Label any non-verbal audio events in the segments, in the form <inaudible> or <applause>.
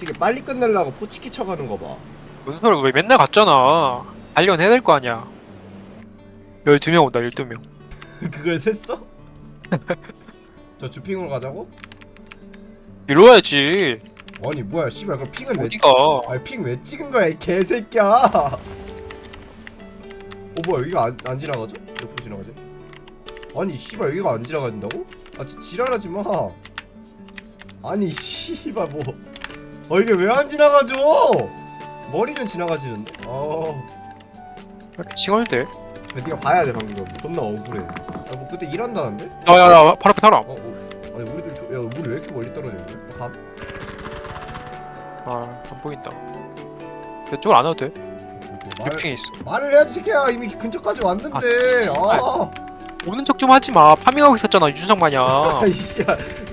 새끼 빨리 끝내려고 포치키 쳐가는 거 봐 무슨 소리야 왜 맨날 갔잖아 단련 해야 될 거 아니야 12명 온다 12명 <laughs> 그걸 셌어? <laughs> 저 주핑으로 가자고? 이리 와야지 아니 뭐야 씨발 그럼 핑은 왜 어디가 아니 핑왜 찍은 거야 이 개새끼야 <laughs> 어 뭐야 여기가 안, 안 지나가죠? 옆으로 지나가지? 아니 씨발 여기가 안 지나가진다고? 아 지, 지랄하지 마 아니 씨발 뭐 어 이게 왜 안 지나가죠? 머리는 지나가지는데? 어. 왜 이렇게 칭얼대 네가 봐야 돼 방금. 존나 억울해. 야 뭐 그때 일한다는데? 야야야 바로 앞에 타라. 어, 어. 아니 우리들 저- 야 우리 왜 이렇게 멀리 떨어져? 밥? 아안 보인다. 이쪽으로 안 와도 돼? 말, 6층에 있어. 말을 해야지 새끼야. 이미 근처까지 왔는데. 아. 아, 오는 척 좀 하지 마. 파밍하고 있었잖아 유준석 마냥. <laughs> 아이씨야.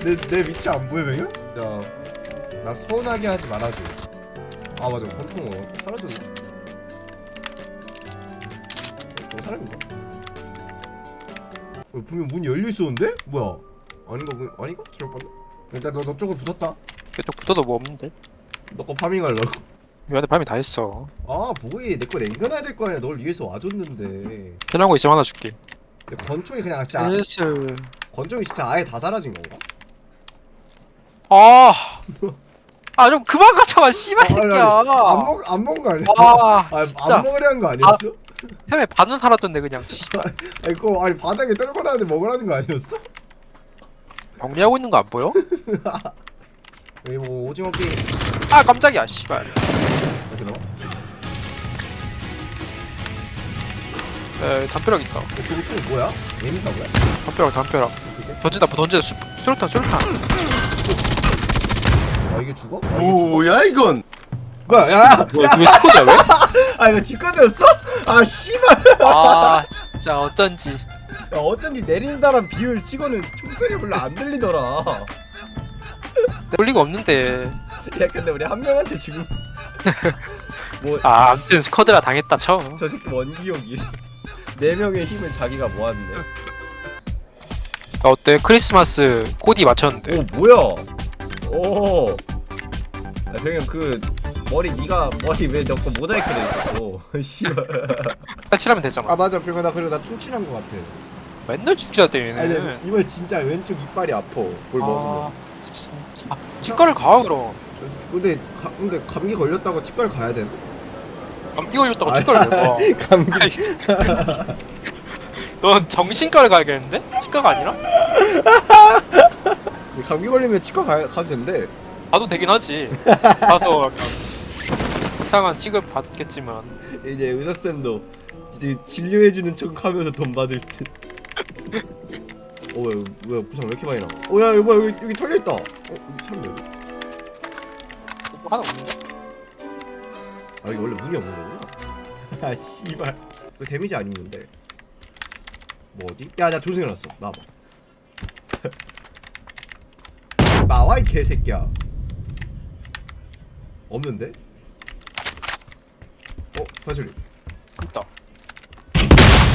내, 내 위치 안 보여 명이야? 야나 서운하게 하지 말아줘. 아 맞아. 권총 어, 사라졌네. 어, 저 사람인가? 어, 분명 문이 열려 있었는데? 뭐야? 아닌가 문 아닌가? 잘못 봤나? 일단 너, 너 쪽으로 붙었다. 이쪽 붙어도 뭐 없는데? 너 거 파밍하려고. 미안해 파밍 다 했어. 아 뭐해 내거 남겨놔야 될 거 아니야. 널 위해서 와줬는데. 편한 거 있으면 하나 줄게. 근데 권총이 그냥 진짜 헬스 권총이 진짜 아예 다 사라진 건가? 아, <laughs> 아 좀 그만 가져와 씨발 아니, 새끼야. 아니, 안 먹, 안 먹은 거 아니야? 아, <laughs> 아, 진짜. 안 먹으려 한거 아니었어? 템에 반은 살았던데 그냥. 씨발. <laughs> 아니, 그거 아니 바닥에 떨고 나는데 먹으라는 거 아니었어? 정리하고 있는 거 안 보여? <laughs> 여기 뭐 오징어 게임 아 깜짝이야 씨발. 이렇게 나와? 에 담벼락 있다. 어, 그거 총 뭐야? 예미사 뭐야? 담벼락 담벼락. 던진다 던진다 수, 수류탄 수류탄. 아 이게 죽어? 아, 이게 뭐야 이건? 뭐야 야! 뭐야 그게 스코드야 왜? <laughs> 아 이거 뒷가드였어? 아 씨발 아 진짜 어쩐지. 야, 어쩐지 내린 사람 비율 치고는 총소리 별로 안 들리더라 볼 리가 없는데. 야 근데 우리 한 명한테 지금 뭐아 아무튼 스쿼드라 당했다 쳐. 저 새끼 원기옥이 네 명의 힘을 자기가 모았네. 야, 어때 크리스마스 코디 맞췄는데. 오 뭐야? 오. 야 병현 그 머리 네가 머리 왜너거 모자이크 돼 있어? <laughs> 씨발. 칠하면 되잖아. 아 맞아 병현 나 그리고 나 충친한 거 같아. 맨날 죽지다 아니 때문에. 이번 진짜 왼쪽 이빨이 아파. 볼 먹으면. 아 진짜. 치과를 가 그럼. 근데 가, 근데 감기 걸렸다고 치과를 가야 돼? 감기 걸렸다고 치과를 왜 가? 감기. <laughs> 넌 정신과를 가야겠는데? 치과가 아니라? <laughs> 감기 걸리면 치과 가, 가도 된대. 가도 되긴 하지. 가서 약간 이상한 취급 받겠지만 이제 의사 쌤도 이제 진료해주는 척 하면서 돈 받을 듯. 어 뭐야 뭐야 부상 왜 이렇게 많이 나? 어 야 여기 뭐야 여기 여기 털려 있다. 어 여기 왜? 뭐 하나 없는데? 아 이게 원래 문이 없는 거구나. <laughs> 아 씨발. 그 데미지 안 입는데. 뭐 어디? 야 나 조승이 났어. 나와봐. 나와 이 개새끼야. 없는데? 어 발소리. 있다.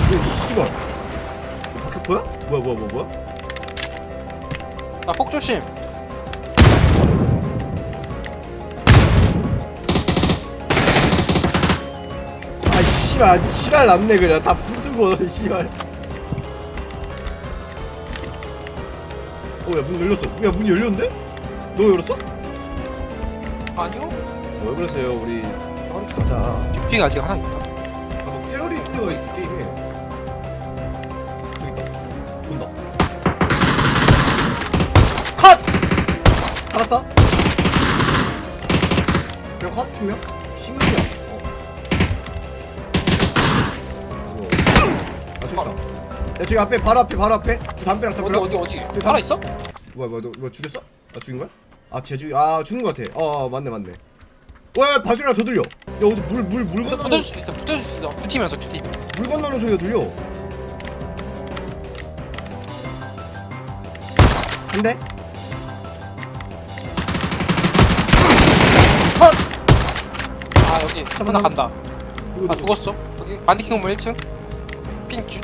오 씨발. 이거 바퀴 뭐야? 뭐야 뭐야 뭐야 뭐야? 나 폭 조심. 아 씨발 아직 씨발 났네 그냥 다 부수고 씨발. 어 야 문 열렸어. 야 문이 열렸는데? 너 열었어? 아니요. 왜 그러세요 우리 빨리 가자 집중이 아직 하나 있다. 아, 뭐 테러리스트가 있을 게임에 저기 있다 온다 컷! 잡았어? 그냥 컷? 한명? 신기야 어. 어. 아 저기 있다 야 저기 앞에 바로 앞에 바로 앞에 그 담배랑 어디 담배랑 어디 어디? 살아 있어? 뭐야 뭐야 너, 너 죽였어? 아 죽인 거야? 아 제주 아 죽은 거 같아 어 맞네 맞네 와 바소리가 더 들려 야 어디서 물물 물 건너는 붙어줄 수 있어. 붙어줄 수 있어. 두 팀이라서 두 팀. 물 건너는 소리가 들려. 한 대. 컷. 아 여기 하나 잡았어. 간다. 아 죽었어. 여기 만디킹 홈 1층. 핑 주.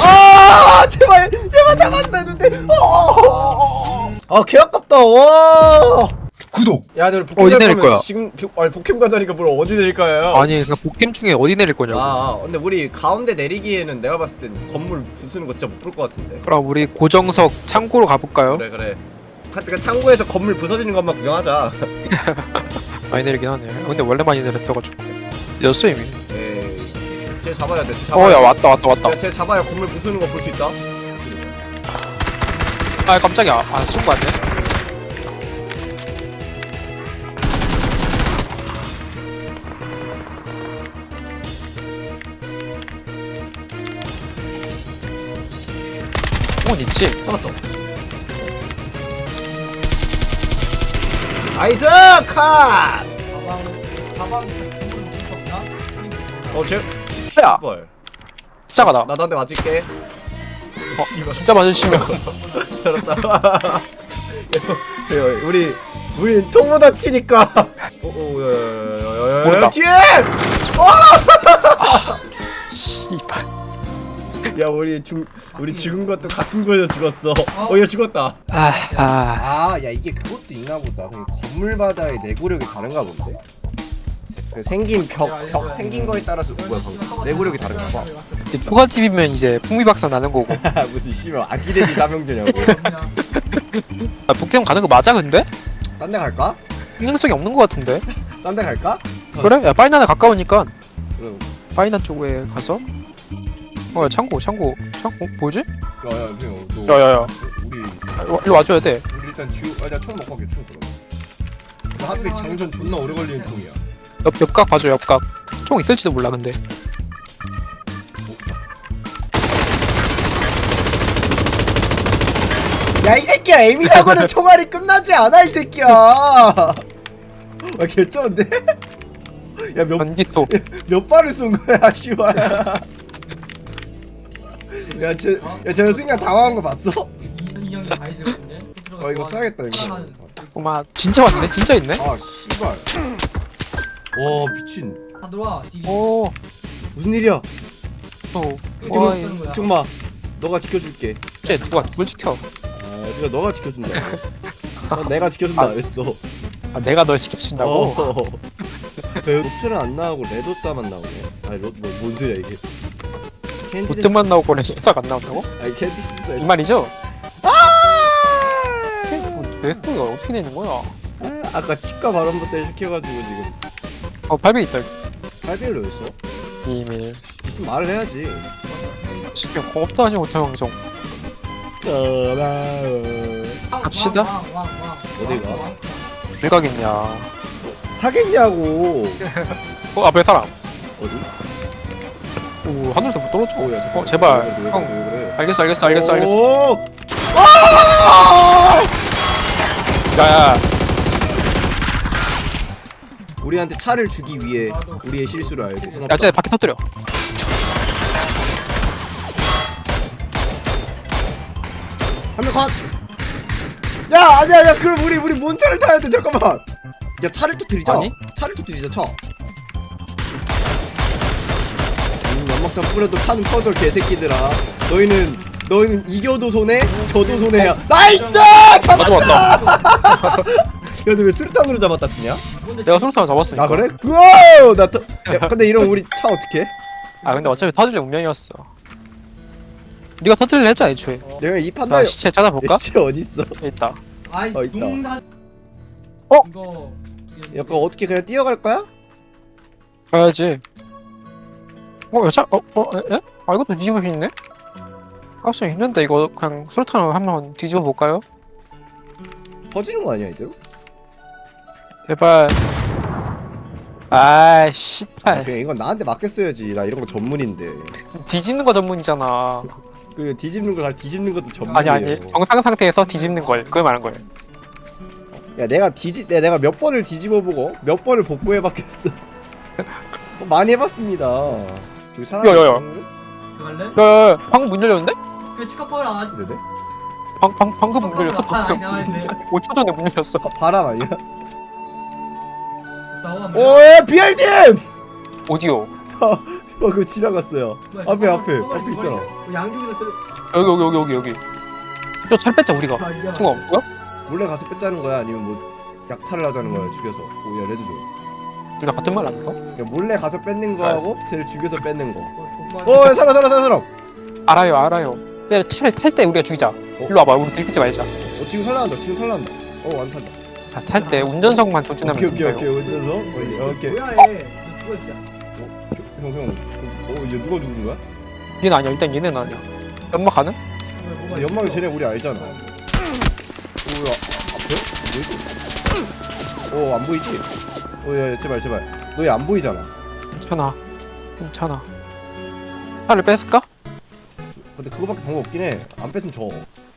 아 제발 제발 잡았다 했는데. 어. 아 개아깝다 와. 구독. 야, 너 어디 내릴 거야? 지금 복- 아니 복캠 가자니까 뭘 어디 내릴까요? 아니 그 복캠 중에 어디 내릴 거냐고 아, 아, 근데 우리 가운데 내리기에는 내가 봤을 땐 건물 부수는 거 진짜 못 볼 것 같은데. 그럼 우리 고정석 창고로 가볼까요? 그래 그래. 하여튼 창고에서 건물 부서지는 것만 구경하자. <laughs> 많이 내리긴 하네 근데 원래 많이 내렸어가지고 였어 이미 쟤 잡아야 돼. 쟤 잡아야 어야 돼. 왔다 왔다 왔다 쟤, 쟤 잡아야 건물 부수는 거 볼 수 있다. 아 깜짝이야 아 친구 왔네 폰 있지? 잡았어. 나이스 컷. 어, 쟤. 야 뭘? 십자가다 나 너한테 맞을게. 어, 진짜 맞으시면 잘했다. <laughs> 우리 우리 통보다 치니까. 오오야야야야야 모른다. 뒤에. 씨발 야 우리 죽 우리 죽은 것도 같은 거에서 죽었어. 어얘 죽었다. 아아 아, 야 이게 그것도 있나 보다. 그럼 건물마다의 내구력이 다른가 본데. 그 생긴 벽, 벽 생긴 거에 따라서 뭐야 방금 내구력이 다른가 봐. 초가집이면 이제 풍미박산 나는 거고 <laughs> 무슨 씨발 아기돼지 사명제냐고. 아, 북캠 가는 거 맞아 근데? 딴 데 갈까? 흥능성이 없는 거 같은데 딴 데 갈까? 그래? 야 파이난에 가까우니까 그럼 파이난 쪽에 가서 어 야 창고 창고 창고 뭐지? 야야 그냥 너 야야야 우리 일로 와줘야 돼 우리 일단 듀 아나 총 먹고 갈게 총 들어. 나 하필 장전 존나 오래 걸리는 총이야. 옆, 옆각 봐줘 옆각 총 있을지도 몰라 근데 야 이 새끼야 에미 사고는 <laughs> 총알이 끝나지 않아 이 새끼야. 아 개쩌는데? 야몇 몇 발을 쏜 거야, <laughs> 씨발. <laughs> 야, 쟤, 야, 쟤 순간 당황한 거 봤어? 이 형이 들었는데. 어, 이거 써야겠다, 이거. 어마 진짜 왔네 진짜 있네 아, 씨발. 와, 미친. 다 들어와. 디디. 오 무슨 일이야? 무서워 지금, 와이 지금 마. 너가 지켜줄게. 쟤 누가 누굴 지켜 아, 지금 너가 지켜준다. <laughs> 어, 내가 지켜준다 그랬어. 아 내가 널 지켜준다고? 어. <laughs> 로트는 안 나오고 레도사만 나오네. 아니, 로, 뭐, 뭔 소리야, 이게. 캔디스. 보트만 나오고 레스사가 안 나온다고? 아니, 캔디스. 이 말이죠? 아! 레스가 어떻게 되는 거야? 아, 아까 치과 발언부터 시켜가지고 지금. 어800 있다 800을 왜 써? 비밀 있으면 말을 해야지. 지금 공업도 하지 못한 방송 갑시다. 왕, 왕, 왕, 왕. 어디 가? 왕, 왕. 왜 가겠냐 하겠냐고. <laughs> 어 앞에 사람 어디? 오 하늘에서 뭐 떨어져 오, 야, 잠깐만. 어 제발 왜 그래, 왜 형 그래. 알겠어 알겠어 알겠어 알겠어 오! 야야 우리한테 차를 주기 위해 우리의 실수를 알고. 야쟤 바퀴 터뜨려 한명 컷. 야, 아니야, 야, 그럼 우리 우리 뭔 차를 타야 돼? 잠깐만. 야, 차를 터뜨리자. 아니? 차를 터뜨리자, 차. 음, 연막탄 뿌려도 차는 터져 개새끼들아. 너희는 너희는 이겨도 손해, 져도 손해야. 나이스! 잡았다. 맞아 <laughs> 야, 너왜 수류탄으로 잡았다 뜨냐? 내가 솔루탄을 잡았으니까 아 그래? 우와! 나 터... 야, <laughs> 근데 이런 우리 차 어떻게? 아 근데 어차피 터질 운명이었어 네가 터뜨리려 했잖아 애초에 내가 이 자 판다. 시체 찾아볼까? 시체 어디 있어? 여기 있다 아이, 어, 있다. 농사. 어? 이거. 약간 어떻게 그냥 뛰어갈 거야? 가야지 어 여자? 어? 어? 에? 에? 아 이것도 뒤집어 있네? 아씨 힘든데 이거 그냥 솔탄으로 한번 뒤집어 볼까요? 터지는 거 아니야 이대로? 제발 아이 아, 씨발 그냥 이건 나한테 맡겼어야지. 나 이런 거 전문인데. 뒤집는 거 전문이잖아 그 뒤집는 거다 뒤집는 것도 전문이에요. 아니 아니 정상 상태에서 뒤집는 걸 그걸 말한 거예요 야 내가 뒤집 내- 내가 몇 번을 뒤집어 보고 몇 번을 복구해 봤겠어. 어, <laughs> 많이 해봤습니다. 저기 사람. 야, 야, 야. 들어갈래? 야 야 야 방금 문 열렸는데? 그 축하퍼라. 네네. 방, 방, 방금 문 열렸어 아, 방금 나가는데. 5초 <laughs> 전에 문 열렸어 바, 바람 아니야? 나와. 오에 BRD! 어디요? 어 그거 지나갔어요. 앞에 앞에 앞에 있잖아. 양쪽에서 들어. 여기 여기 여기 여기 여기 저잘 뺐자 우리가 아, 이거. 친구 없고요? 몰래 가서 뺏자는 거야 아니면 뭐 약탈을 하자는 거야 죽여서 오야 레드 줘 둘다 같은 말 아닌가? 야, 몰래 가서 뺏는 거하고 쟤를 죽여서 뺏는 거 어, 정말. 어, 야, 살아, 살아, 살아, 살아. 어, 알아요 알아요 근데 차를 탈 때 우리가 죽이자 일로 와봐 우리 들키지 말자 지금 살아난다, 지금 살아난다. 어, 완탄다. 자, 탈때 운전석만 조준하면 오케이, 오케이, 오케이, 운전석. 어, 오케이. 뭐야 얘? 누가 진짜? 형, 형, 그, 어, 얘 누가 죽은 거야? 얘는 아니야 일단 얘는 아니야 연막 가는? 아, 연막이 쟤네 우리 알잖아. 오야, 앞에? 뭐지? 어, 안 보이지? 어, 야, 야, 제발, 제발. 너얘안 보이잖아. 괜찮아 괜찮아 차를 뺐을까? 근데 그거밖에 방법 없긴 해. 안 뺐으면 져.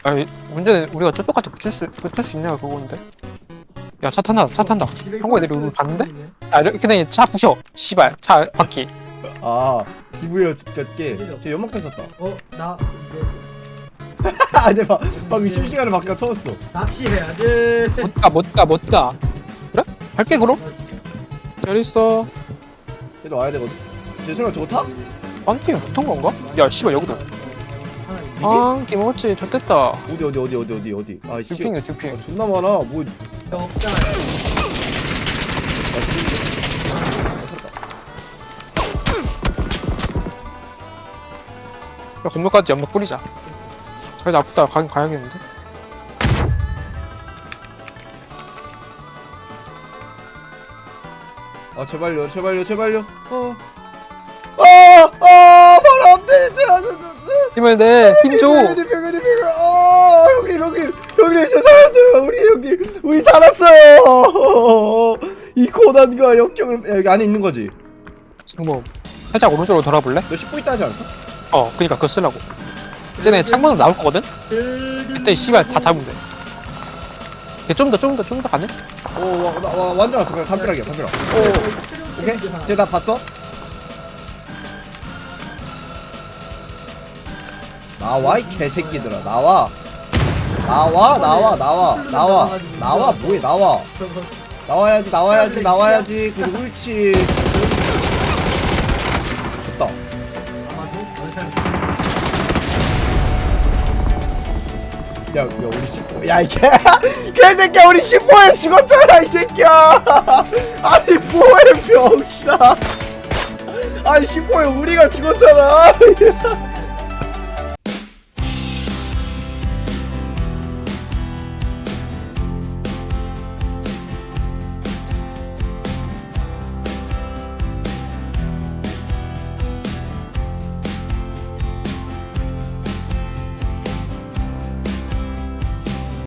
아니 문제는 우리가 저쪽까지 붙일 수 붙을 수 있냐 그건데 야 차 탄다 차 탄다 한국에 내려 우리 봤는데? 야 이렇게 그냥 차 부셔 씨발 차 바퀴 아, 기부여 같게. 쟤 연막탄 썼다. 어, 나 이제 <laughs> 아, 근데 막, 방금 심시간에 바퀴가 터졌어. 낚시해야지. 못가 못가 못가 그래? 갈게 그럼 잘 있어 얘도 와야 되거든. 쟤 설마 저거 타? 빵팀 붙은 건가? 야 씨발 여기도 있네. 아 김어치 좋댔다 어디, 어디, 어디, 어디, 어디, 어디. 아, 씨. 주핑이야 아, 주핑 존나 많아. 뭐, 없잖아. 야 건너까지 연막 뿌리자 자기 아프다 가긴 가야겠는데 아 제발요 제발요 제발요 어. 힘을 내 힘 줘 병현이 병현이 병현이 아! 형님 형님 형님 저 살았어요 우리 형님 우리 살았어요 이 고난과 역경을 야, 여기 안에 있는 거지 지금 뭐 살짝 오른쪽으로 돌아볼래? 너 10분 있다 하지 않았어? 어 그니까 그거 쓰려고 쟤네 창문으로 나올 거거든? 그때 씨발 다 잡으면 돼 좀 더 좀 더 좀 더 가네? 오 와, 나, 와, 완전 왔어 그냥 담벼락이야 담벼락 오 오케이 쟤나 봤어? 나와 이 개새끼들아. 나와. 나와 나와 나와. 나와. 나와 뭐해 나와. 나와야지 나와야지 나와야지. 그리고 옳지. 됐다. 야, 야 우리 10호 야이 개 <laughs> 개새끼야 우리 10호에 죽었잖아 이 새끼야. <laughs> 아니 뭐해 병신아 아니 10호에 우리가 죽었잖아 <laughs>